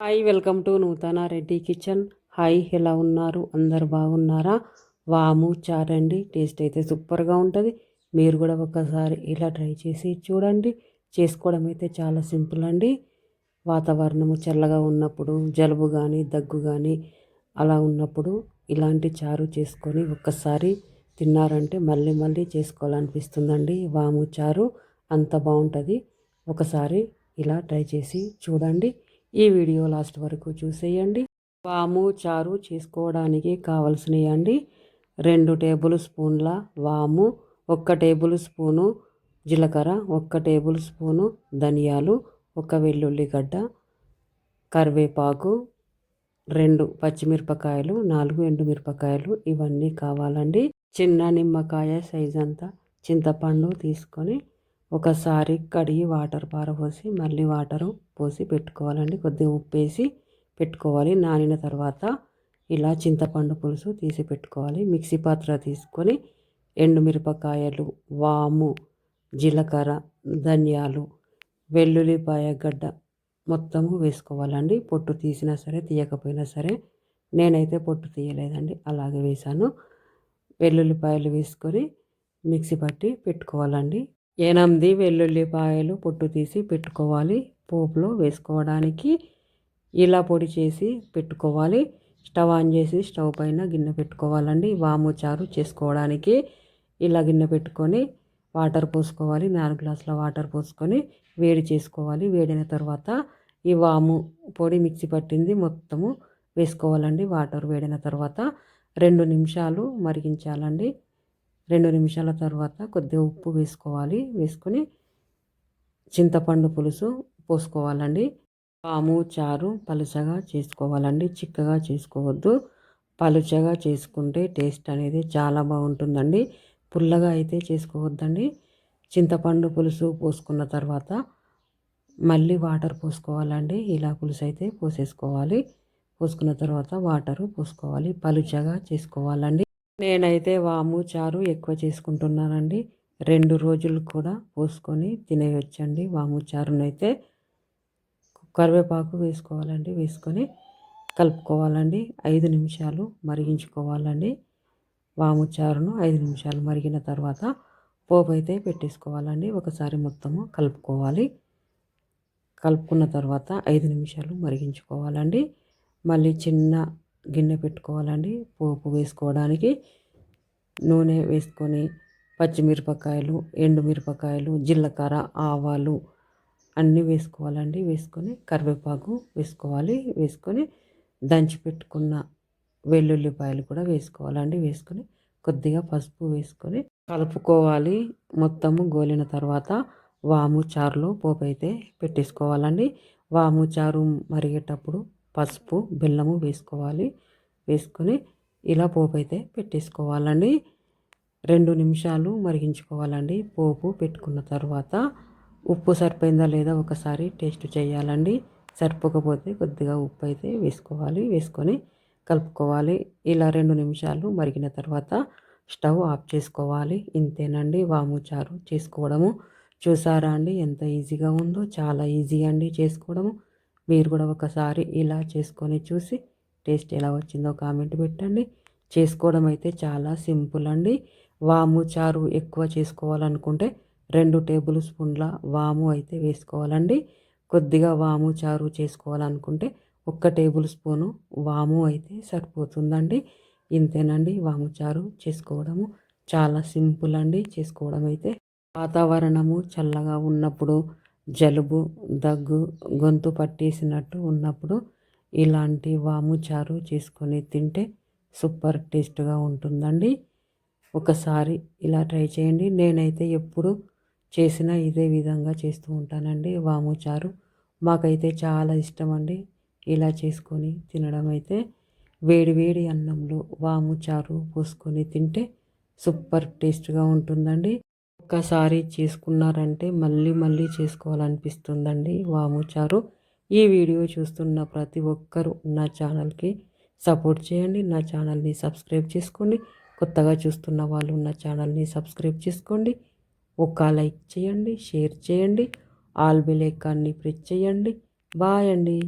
Hi welcome to నూతన Reddy kitchen. Hi ఎలా ఉన్నారు? అందరు బాగున్నారా? వాము చారండి టేస్ట్ అయితే సూపర్గా ఉంటుంది. మీరు కూడా ఒకసారి ఇలా ట్రై చేసి చూడండి. చేసుకోవడం అయితే చాలా సింపుల్ అండి. వాతావరణము చల్లగా ఉన్నప్పుడు జలుబు కానీ దగ్గు కానీ అలా ఉన్నప్పుడు ఇలాంటి చారు చేసుకొని ఒక్కసారి తిన్నారంటే మళ్ళీ మళ్ళీ చేసుకోవాలనిపిస్తుందండి వాము చారు. అంత బాగుంటుంది. ఒకసారి ఇలా ట్రై చేసి చూడండి. ఈ వీడియో లాస్ట్ వరకు చూసేయండి. వాము చారు చేసుకోవడానికి కావలసినవి అండి రెండు టేబుల్ స్పూన్ల వాము ఒక్క టేబుల్ స్పూను జీలకర్ర ఒక్క టేబుల్ స్పూను ధనియాలు ఒక వెల్లుల్లిగడ్డ కరివేపాకు రెండు పచ్చిమిరపకాయలు నాలుగు ఎండుమిరపకాయలు ఇవన్నీ కావాలండి. చిన్న నిమ్మకాయ సైజ్ అంతా చింతపండు తీసుకొని ఒకసారి కడిగి వాటర్ పారపోసి మళ్ళీ వాటరు పోసి పెట్టుకోవాలండి. కొద్దిగా ఉప్పు వేసి పెట్టుకోవాలి. నానిన తర్వాత ఇలా చింతపండు పులుసు తీసి పెట్టుకోవాలి. మిక్సీ పాత్ర తీసుకొని ఎండుమిరపకాయలు వాము జీలకర్ర ధనియాలు వెల్లుల్లిపాయ గడ్డ మొత్తము వేసుకోవాలండి. పొట్టు తీసినా సరే తీయకపోయినా సరే నేనైతే పొట్టు తీయలేదండి. అలాగే వేసాను వెల్లుల్లిపాయలు వేసుకొని మిక్సీ పట్టి పెట్టుకోవాలండి. ఎనిమిది వెల్లుల్లిపాయలు పొట్టు తీసి పెట్టుకోవాలి. పోపులో వేసుకోవడానికి ఇలా పొడి చేసి పెట్టుకోవాలి. స్టవ్ ఆన్ చేసి స్టవ్ పైన గిన్నె పెట్టుకోవాలండి. వాము చారు చేసుకోవడానికి ఇలా గిన్నె పెట్టుకొని వాటర్ పోసుకోవాలి. నాలుగు గ్లాసుల వాటర్ పోసుకొని వేడి చేసుకోవాలి. వేడిన తర్వాత ఈ వాము పొడి మిక్సీ పట్టింది మొత్తము వేసుకోవాలండి. వాటర్ వేడిన తర్వాత రెండు నిమిషాలు మరిగించాలండి. రెండు నిమిషాల తర్వాత కొద్దిగా ఉప్పు వేసుకోవాలి. వేసుకొని చింతపండు పులుసు పోసుకోవాలండి. పాము చారు పలుచగా చేసుకోవాలండి. చిక్కగా చేసుకోవద్దు. పలుచగా చేసుకుంటే టేస్ట్ అనేది చాలా బాగుంటుందండి. పుల్లగా అయితే చేసుకోవద్దండి. చింతపండు పులుసు పోసుకున్న తర్వాత మళ్ళీ వాటర్ పోసుకోవాలండి. ఇలా పులుసు అయితే పోసేసుకోవాలి. పోసుకున్న తర్వాత వాటరు పోసుకోవాలి. పలుచగా చేసుకోవాలండి. నేనైతే వాము చారు ఎక్కువ చేసుకుంటున్నానండి. రెండు రోజులు కూడా పోసుకొని తినేయొచ్చండి. వాము చారునైతే కరివేపాకు వేసుకోవాలండి. వేసుకొని కలుపుకోవాలండి. ఐదు నిమిషాలు మరిగించుకోవాలండి. వాము చారును ఐదు నిమిషాలు మరిగిన తర్వాత పోపు అయితే పెట్టేసుకోవాలండి. ఒకసారి మొత్తము కలుపుకోవాలి. కలుపుకున్న తర్వాత ఐదు నిమిషాలు మరిగించుకోవాలండి. మళ్ళీ చిన్న గిన్నె పెట్టుకోవాలండి. పోపు వేసుకోవడానికి నూనె వేసుకొని పచ్చిమిరపకాయలు ఎండుమిరపకాయలు జీలకర్ర ఆవాలు అన్నీ వేసుకోవాలండి. వేసుకొని కరివేపాకు వేసుకోవాలి. వేసుకొని దంచి పెట్టుకున్న వెల్లుల్లిపాయలు కూడా వేసుకోవాలండి. వేసుకొని కొద్దిగా పసుపు వేసుకొని కలుపుకోవాలి. మొత్తము గోలిన తర్వాత వాము చారులో పోపు అయితే పెట్టేసుకోవాలండి. వాము చారు మరిగేటప్పుడు పసుపు బెల్లము వేసుకోవాలి. వేసుకొని ఇలా పోపు అయితే పెట్టేసుకోవాలండి. రెండు నిమిషాలు మరిగించుకోవాలండి. పోపు పెట్టుకున్న తర్వాత ఉప్పు సరిపోయిందా లేదా ఒకసారి టేస్ట్ చేయాలండి. సరిపోకపోతే కొద్దిగా ఉప్పు అయితే వేసుకోవాలి. వేసుకొని కలుపుకోవాలి. ఇలా రెండు నిమిషాలు మరిగిన తర్వాత స్టవ్ ఆఫ్ చేసుకోవాలి. ఇంతేనండి వాము చారు చేసుకోవడము. చూసారా అండి ఎంత ఈజీగా ఉందో. చాలా ఈజీ అండి చేసుకోవడము. మీరు కూడా ఒకసారి ఇలా చేసుకొని చూసి టేస్ట్ ఎలా వచ్చిందో కామెంట్ పెట్టండి. చేసుకోవడం అయితే చాలా సింపుల్ అండి. వాము చారు ఎక్కువ చేసుకోవాలనుకుంటే రెండు టేబుల్ స్పూన్ల వాము అయితే వేసుకోవాలండి. కొద్దిగా వాము చారు చేసుకోవాలనుకుంటే ఒక్క టేబుల్ స్పూను వాము అయితే సరిపోతుందండి. ఇంతేనండి. వాము చారు చేసుకోవడము చాలా సింపుల్ అండి. చేసుకోవడం అయితే వాతావరణము చల్లగా ఉన్నప్పుడు జలుబు దగ్గు గొంతు పట్టేసినట్టు ఉన్నప్పుడు ఇలాంటి వాము చారు చేసుకొని తింటే సూపర్ టేస్ట్గా ఉంటుందండి. ఒకసారి ఇలా ట్రై చేయండి. నేనైతే ఎప్పుడు చేసిన ఇదే విధంగా చేస్తూ ఉంటానండి వాము చారు మాకైతే చాలా ఇష్టం అండి ఇలా చేసుకొని తినడం అయితే. వేడివేడి అన్నంలో వాము చారు పోసుకొని తింటే సూపర్ టేస్ట్గా ఉంటుందండి. ఒక్కసారి చేసుకున్నారంటే మళ్ళీ మళ్ళీ చేసుకోవాలనిపిస్తుందండి. వాము చారు. ఈ వీడియో చూస్తున్న ప్రతి ఒక్కరూ నా ఛానల్కి సపోర్ట్ చేయండి. నా ఛానల్ని సబ్స్క్రైబ్ చేసుకోండి. కొత్తగా చూస్తున్న వాళ్ళు నా ఛానల్ని సబ్స్క్రైబ్ చేసుకోండి. ఒక లైక్ చేయండి షేర్ చేయండి. ఆల్ బిలేకాన్ని ప్రెస్ చేయండి. బాయ్ అండి.